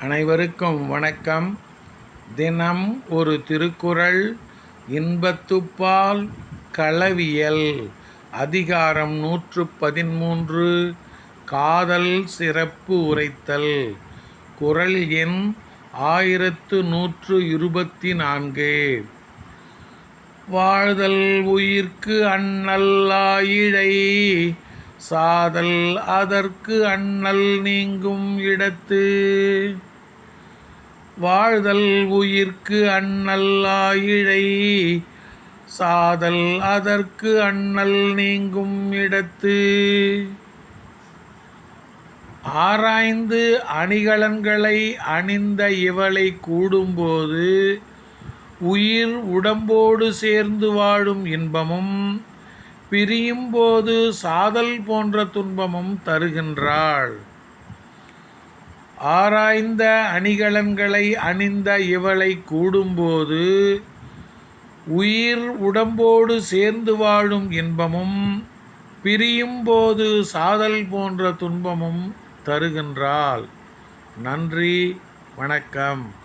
அனைவருக்கும் வணக்கம். தினம் ஒரு திருக்குறள் இன்பத்துப்பால் களவியல் அதிகாரம் நூற்று பதிமூன்று காதல் சிறப்பு உரைத்தல் குறள் எண் ஆயிரத்து நூற்று இருபத்தி நான்கு. வாழ்தல் உயிர்க்கு அண்ணல்லாயிழை சாதல் அதற்கு அண்ணல் நீங்கும் இடத்து. வாழ்தல் உயிர்க்கு அண்ணல் ஆயிழை. சாதல் அதற்கு அண்ணல் நீங்கும் இடத்து. ஆராய்ந்து அணிகலன்களை அணிந்த இவளை கூடும்போது உயிர் உடம்போடு சேர்ந்து வாழும் இன்பமும் பிரியும் போது சாதல் போன்ற துன்பமும் தருகின்றாள். ஆராய்ந்த அணிகலன்களை அணிந்த இவளை கூடும்போது உயிர் உடம்போடு சேர்ந்து வாழும் இன்பமும் பிரியும் போது சாதல் போன்ற துன்பமும் தருகின்றாள். நன்றி வணக்கம்.